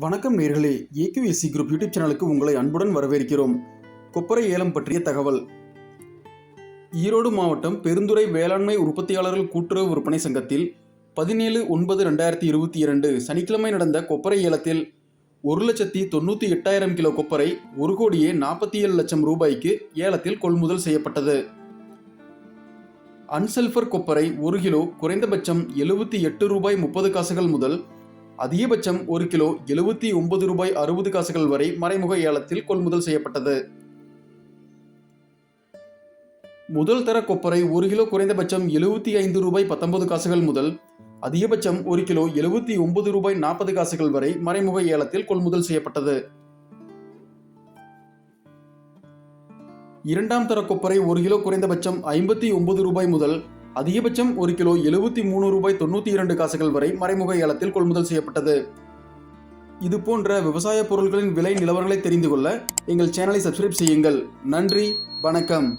வணக்கம் நேர்களே. AQSC group YouTube சேனலுக்கு உங்களை அன்புடன் வரவேற்கிறோம். கொப்பரை ஏலம் பற்றிய தகவல். ஈரோடு மாவட்டம் பெருந்துறை வேளாண்மை உற்பத்தியாளர்கள் கூட்டுறவு விற்பனை சங்கத்தில் பதினேழு ஒன்பது ரெண்டாயிரத்தி இருபத்தி இரண்டு சனிக்கிழமை நடந்த கொப்பரை ஏலத்தில் ஒரு லட்சத்தி தொண்ணூற்றி எட்டாயிரம் கிலோ கொப்பரை ஒரு கோடியே நாற்பத்தி ஏழு லட்சம் ரூபாய்க்கு ஏலத்தில் கொள்முதல் செய்யப்பட்டது. அன்சல்ஃபர் கொப்பரை ஒரு கிலோ குறைந்தபட்சம் எழுபத்தி எட்டு ரூபாய் முப்பது காசுகள் முதல் அதிகபட்சம் ஒரு கிலோ எழுபத்தி ஒன்பது ரூபாய் அறுபது காசுகள் வரை மறைமுக ஏலத்தில் கொள்முதல் செய்யப்பட்டது. முதல் தர கொப்பரை ஒரு கிலோ குறைந்தபட்சம் எழுபத்தி ஐந்து ரூபாய் பத்தொன்பது காசுகள் முதல் அதிகபட்சம் ஒரு கிலோ எழுபத்தி ஒன்பது ரூபாய் நாற்பது காசுகள் வரை மறைமுக ஏலத்தில் கொள்முதல் செய்யப்பட்டது. இரண்டாம் தர கொப்பரை ஒரு கிலோ குறைந்தபட்சம் ஐம்பத்தி ஒன்பது ரூபாய் முதல் அதிகபட்சம் ஒரு கிலோ எழுபத்தி மூணு ரூபாய் தொண்ணூற்றி இரண்டு காசுகள் வரை மறைமுக ஏலத்தில் கொள்முதல் செய்யப்பட்டது. இது போன்ற விவசாய பொருட்களின் விலை நிலவரங்களை தெரிந்து கொள்ள எங்கள் சேனலை சப்ஸ்கிரைப் செய்யுங்கள். நன்றி வணக்கம்.